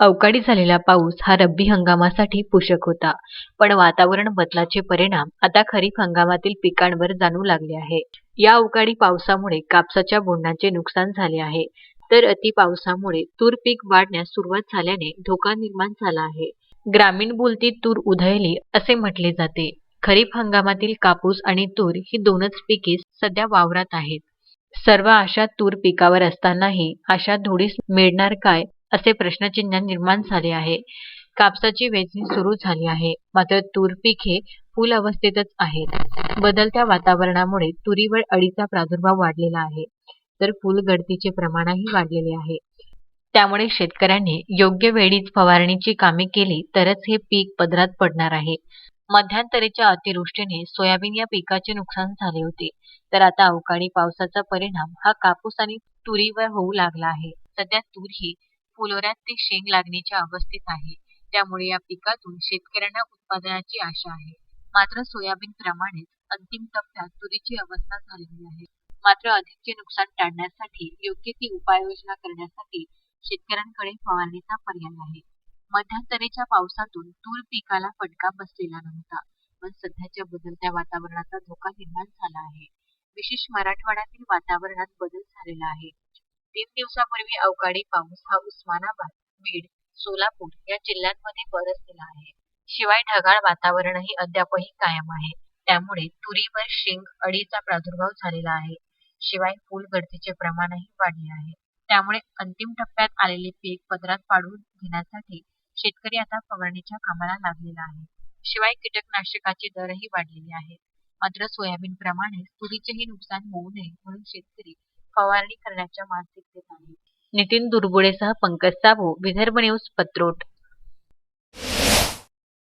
अवकाळी झालेला पाऊस हा रब्बी हंगामासाठी पोषक होता पण वातावरण बदलाचे परिणाम आता खरीप हंगामातील पिकांवर जाणू लागले आहे. या अवकाळी पावसामुळे कापसाच्या बोंडाचे नुकसान झाले आहे. तर अति पावसामुळे तूर पीक वाढण्यास सुरुवात झाल्याने धोका निर्माण झाला आहे. ग्रामीण बोलतीत तूर उधळली असे म्हटले जाते. खरीप हंगामातील कापूस आणि तूर ही दोनच पिके सध्या वावरात आहेत. सर्व आशा तूर पिकावर असतानाही आशा धुडीस मिळणार काय असे प्रश्नचिन्ह निर्माण झाले आहे. कापसाची वेचणी सुरू झाली आहे. मात्र तूर पीक हे फुल अवस्थेतच आहे बदलत्या वातावरणामुळे तुरीवर अळीचा प्रादुर्भाव वाढलेला आहे. तर फुलगळतीचे प्रमाणही वाढलेले आहे. त्यामुळे शेतकऱ्यांनी योग्य वेळीच फवारणीची कामे केली तरच हे पीक पदरात पडणार आहे. मध्यंतरीच्या अतिवृष्टीने सोयाबीन या पिकाचे नुकसान झाले होते. तर आता अवकाळी पावसाचा परिणाम हा कापूस आणि तुरीवर होऊ लागला आहे. सध्या तूर ही फुलोऱ्यात ते शेंग लागण्याच्या अवस्थेत आहे. त्यामुळे या पिकातून शेतकऱ्यांना उत्पादनाची आशा आहे. मात्र सोयाबीन प्रमाणेच अंतिम टप्प्यात तुरीची अवस्था झालेली आहे. मात्र अधिकचे नुकसान टाळण्यासाठी योग्य ती उपाययोजना करण्यासाठी शेतकऱ्यांकडे फवारणीचा पर्याय आहे. मध्यंतरीच्या पावसातून तूर पिकाला फटका बसलेला नव्हता पण सध्याच्या बदलत्या वातावरणाचा धोका निर्माण झाला आहे. विशेष मराठवाड्यातील वातावरणात बदल झालेला आहे. तीन दिवसापूर्वी अवकाळी पाऊस हा उस्मानाबाद बीड सोलापूर या जिल्ह्यांमध्ये बरसलेला आहे. शिवाय ढगाळ वातावरणही अद्यापही कायम आहे. त्यामुळे तुरीवर शेंग अळीचा प्रादुर्भाव झालेला आहे. शिवाय फुलगळतीचे प्रमाणही वाढले आहे. त्यामुळे अंतिम टप्प्यात आलेले पीक पदरात पाडून घेण्यासाठी शेतकरी आता फवारणीच्या कामाला लागलेला आहे. शिवाय कीटकनाशकाचे दरही वाढलेले आहेत मात्र सोयाबीन प्रमाणे तुरीचेही नुकसान होऊ नये म्हणून शेतकरी फवारणी करण्याच्या मानसिकतेत आहे. नितीन दुर्गुळेसह पंकज साबू विदर्भ न्यूज पत्रोट.